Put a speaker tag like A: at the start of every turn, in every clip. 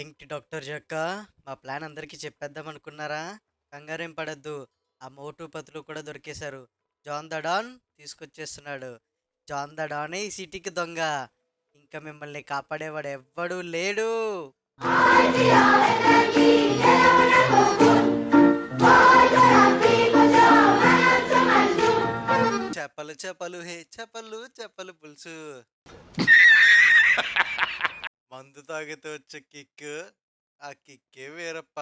A: ఏంటి డాక్టర్ జక్క? మా ప్లాన్ అందరికీ చెప్పేద్దాం అనుకున్నారా? కంగారేం పడద్దు. ఆ మోటు పతులు కూడా దొరికేశారు. జాన్ ద డాన్ తీసుకొచ్చేస్తున్నాడు. జాన్ ద డానే ఈ సిటీకి దొంగ. ఇంకా మిమ్మల్ని కాపాడేవాడు ఎవ్వడూ లేడు చెప్పలు చెప్పలు హే చెప్పలు చెప్పలు పులుసు. మందు తాగితే వచ్చే కిక్ ఆ కిక్కే వేరప్ప.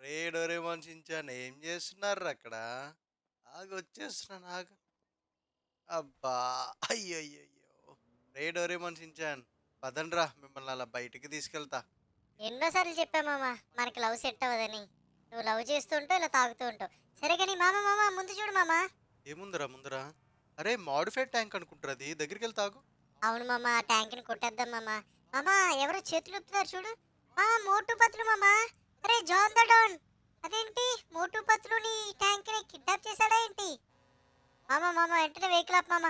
A: రే డోరేమోన్ చించాను ఏం చేస్తున్నారు అక్కడ? ఆగు వచ్చేస్తున్నాను ఆగు. అబ్బా అయ్యయ్యో రే డోరేమోన్ చించాన్ పదండ్రా మిమ్మల్ని అలా బయటికి తీసుకెళ్తా.
B: ఎన్నోసార్లు చెప్పా మామ మనకి లవ్ సెట్ అవ్వదని. నువ్వు లవ్ చేస్తూ ఉంటావు ఇలా తాగుతూ ఉంటావు. సరే కానీ మామ మామ ముందు చూడు మామ.
A: ఏముందిరా ముందరా? అరే మాడిఫైడ్ ట్యాంక్ అనుకుంటారు అది. దగ్గరికి వెళ్తాగు
B: అవును మామ ఆ ట్యాంక్ని కొట్టేద్దాం మామ. మామ ఎవరో చేతులు ఊపుతున్నారు చూడు. ఆ మోటు పత్రులు మామ. అరే జాన్ ద డాన్. అదేంటి? మోటు పత్రుని ట్యాంక్ని కిడ్నాప్ చేశాడా ఏంటి? మామ మామ వెంటనే వెహికల్ ఆప్ మామ.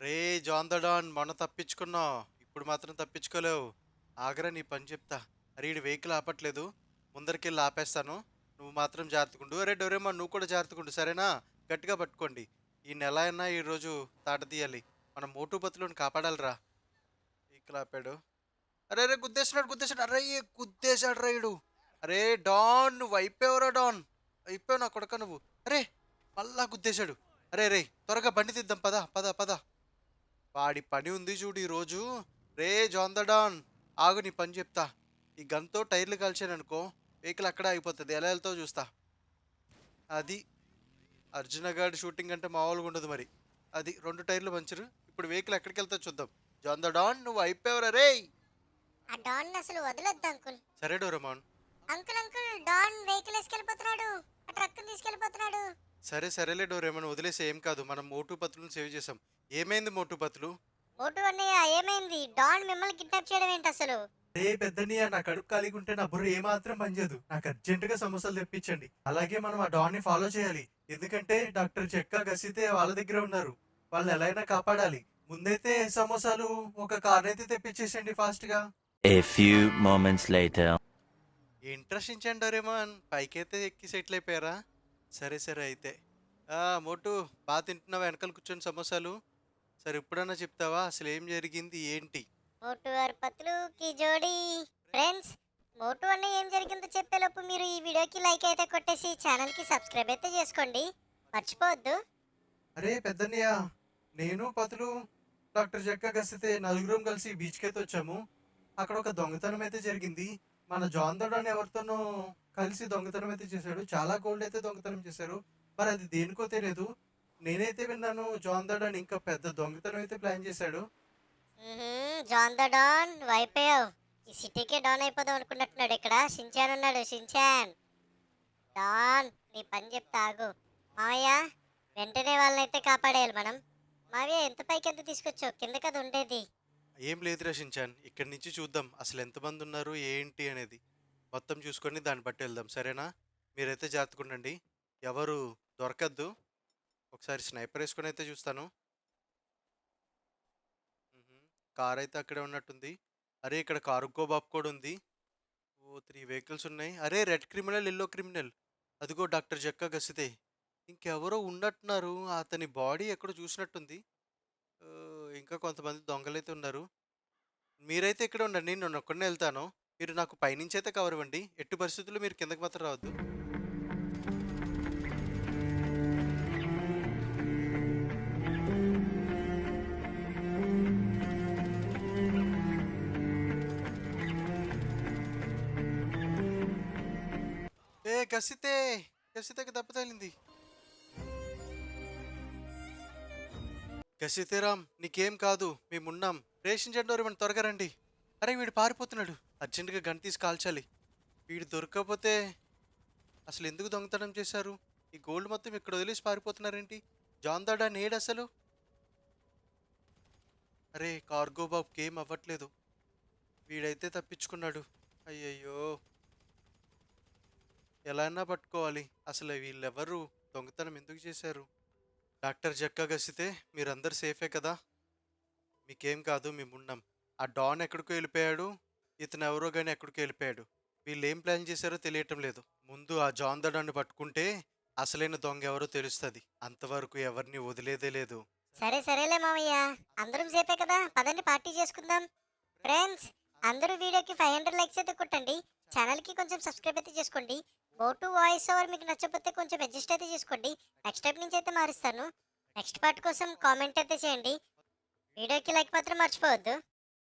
A: రే జాన్ ద డాన్ మొన్న తప్పించుకున్నావు. ఇప్పుడు మాత్రం తప్పించుకోలేవు. ఆగరా నీ పని చెప్తా. అరే ఈడు వెహికల్ ఆపట్లేదు. ముందరికెళ్ళి ఆపేస్తాను. నువ్వు మాత్రం జాగ్రత్తకుండు అరే డోరేమా నువ్వు కూడా జాగ్రత్తకుండు సరేనా? గట్టిగా పట్టుకోండి. ఈ నెల అయినా ఈరోజు తాట తీయాలి మన మోటుపతులను కాపాడాలిరా. ఈకలాపాడు ఆపాడు. అరే అరే గుద్దేసినాడు గుద్దేశాడు అరే గుద్దేశాడు రైడు అరే డాన్ నువ్వు అయిపోయావురా డాన్. అయిపోయావు నా కొడక నువ్వు. అరే మళ్ళా గుద్దేశాడు. అరే రే త్వరగా బండి తీద్దాం పద పద పద. వాడి పని ఉంది చూడు ఈరోజు రే జాన్ ద డాన్ ఆగు నీ పని చెప్తా. ఈ గన్తో టైర్లు కలిసాననుకో వెహికల్ అక్కడే ఆగిపోతుంది. ఎలా వెళ్తావు చూస్తా. అది అర్జున గాడి షూటింగ్ అంటే మామూలుగా ఉండదు మరి. అది రెండు టైర్లు పంచరు. ఇప్పుడు వెహికల్ ఎక్కడికి వెళ్తా చూద్దాం. జాన్ ద డాన్ నువ్వు అయిపోయావురా రే
B: ఆ డాన్ అసలు వదలొద్దు అంకుల్.
A: సరే Doraemon
B: uncle uncle don vehicle వేసుకెళ్ళిపోతున్నాడు. ఆ ట్రక్ తీసుకెళ్ళిపోతున్నాడు.
A: సరే సరేలే డోరేమన్ వదిలేసి ఏం కాదు. మనం మోటు పత్రులను సేవ్ చేసాం ఏమైంది మోటు పత్రులు?
B: మోటు అన్నయ్య ఏమైంది? డాన్ మిమ్మల్ని కిడ్నాప్ చేయడం ఏంటి అసలు?
C: ఏ పెద్దనియా నా కడుపు ఖాళీగా ఉంటే నా బుర్ర ఏమాత్రం పనిచేయదు. నాకు అర్జెంట్గా సమోసాలు తెప్పించండి. అలాగే మనం ఆ డాన్ని ఫాలో చేయాలి. ఎందుకంటే డాక్టర్ చెక్క గసితే వాళ్ళ దగ్గర ఉన్నారు. వాళ్ళని ఎలా అయినా కాపాడాలి. ముందైతే సమోసాలు ఒక కార్ అయితే తెప్పించేసండి ఫాస్ట్గా.
D: A few moments later.
A: Doraemon పైకైతే ఎక్కి సెటిల్ అయిపోయారా? సరే సరే అయితే. ఆ, మోటు బాగా తింటున్నావా? వెనకాల కూర్చొని సమోసాలు. సరే ఇప్పుడన్నా చెప్తావా? అసలు ఏం జరిగింది? ఏంటి?
B: మోటు గారి పత్లు కి జోడి. ఫ్రెండ్స్ మోటు అన్న ఏం జరిగిందో చెప్పేలోపు మీరు ఈ వీడియోకి లైక్ అయితే కొట్టేసి ఛానల్కి సబ్స్క్రైబ్ అయితే చేసుకోండి. మర్చిపోవద్దు.
C: అరే పెద్దన్నయ్య నేను పతులు డాక్టర్ జక్క గసితే నలుగురం కలిసి బీచ్కి అయితే వచ్చాము. అక్కడ ఒక దొంగతనం అయితే జరిగింది. మన జాన్ అని ఎవరితోనో కలిసి దొంగతనం అయితే చేశాడు. చాలా గోల్డ్ అయితే దొంగతనం చేశారు. మరి అది దేనికో తెలియదు నేనైతే విన్నాను జాన్ అని ఇంకా పెద్ద దొంగతనం అయితే ప్లాన్ చేశాడు.
B: జాన్ ద డాన్ నువ్వు ఈ సిటీకే డాన్ అయిపోదాం అనుకున్నట్టున్నాడు ఇక్కడ. షించాన్ ఉన్నాడు షించాన్ డాన్ నీ పని చెప్తా ఆగు. మావయ్య వెంటనే వాళ్ళని అయితే కాపాడేయాలి మనం. మావయ్య ఎంత పైకి ఎంత తీసుకొచ్చావు? కింద కదా ఉండేది.
A: ఏం లేదు రచించాన్ ఇక్కడి నుంచి చూద్దాం అసలు ఎంతమంది ఉన్నారు ఏంటి అనేది. మొత్తం చూసుకొని దాన్ని బట్టి వెళ్దాం. సరేనా? మీరైతే జాగ్రత్తగా ఉండండి. ఎవరు? దొరకద్దు. ఒకసారి స్నైపర్ వేసుకొని అయితే చూస్తాను. కార్ అయితే అక్కడే ఉన్నట్టుంది. అరే ఇక్కడ కారుగో బాబు కూడా ఉంది. ఓ త్రీ వెహికల్స్ ఉన్నాయి. అరే రెడ్ క్రిమినల్ ఎల్లో క్రిమినల్. అదిగో డాక్టర్ జక్క గసితే. ఇంకెవరో ఉన్నట్టున్నారు. అతని బాడీ ఎక్కడో చూసినట్టుంది. ఇంకా కొంతమంది దొంగలైతే ఉన్నారు. మీరైతే ఇక్కడ ఉండండి. నేను ఒక్కడనే వెళ్తాను. మీరు నాకు పైనుంచి అయితే కవర్ ఇవ్వండి. ఎట్టి పరిస్థితుల్లో మీరు కిందకి మాత్రం రావద్దు. ఏ గసితే గసితకి దెబ్బ తగిలింది గసితేరామ్ నీకేం కాదు మేమున్నాం. రేషన్ చెడ్డోరు మన త్వరగా రండి. అరే వీడు పారిపోతున్నాడు. అర్జెంటుగా గంట తీసి కాల్చాలి. వీడు దొరకకపోతే అసలు ఎందుకు దొంగతనం చేశారు? ఈ గోల్డ్ మొత్తం ఇక్కడ వదిలేసి పారిపోతున్నారేంటి? జాన్ దాడా నేడు అసలు? అరే కార్గో బాబుకి ఏం అవ్వట్లేదు. వీడైతే తప్పించుకున్నాడు. అయ్యయ్యో. ఎలా అయినా పట్టుకోవాలి. అసలు వీళ్ళెవరు? దొంగతనం ఎందుకు చేశారు? డాక్టర్ జక్క గసితే మీరందరు సేఫే కదా? మీకేం కాదు మేమున్నాం. ఆ డాన్ ఎక్కడికో వెళ్ళిపోయాడు. ఇతను ఎవరో కానీ ఎక్కడికో వెళ్ళిపోయాడు. వీళ్ళు ఏం ప్లాన్ చేశారో తెలియటం లేదు. ముందు ఆ జాన్ దడాన్ని పట్టుకుంటే అసలైన దొంగ ఎవరో తెలుస్తుంది. అంతవరకు ఎవరిని వదిలేదే లేదు.
B: సరే సరేలే మామయ్య అందరం సేపే కదా? పదండి పార్టీ చేసుకుందాం. ఫ్రెండ్స్ అందరూ వీడియోకి ఫైవ్ హండ్రెడ్ లైక్స్ అయితే కొట్టండి. ఛానల్కి కొంచెం సబ్స్క్రైబ్ అయితే చేసుకోండి. టు వాయిస్ ఓవర్ మీకు నచ్చకపోతే కొంచెం అడ్జస్ట్ అయితే చేసుకోండి. నెక్స్ట్ టైం నుంచి అయితే మారుస్తాను. నెక్స్ట్ పార్ట్ కోసం కామెంట్ అయితే చేయండి. వీడియోకి లైక్ మాత్రం మర్చిపోవద్దు.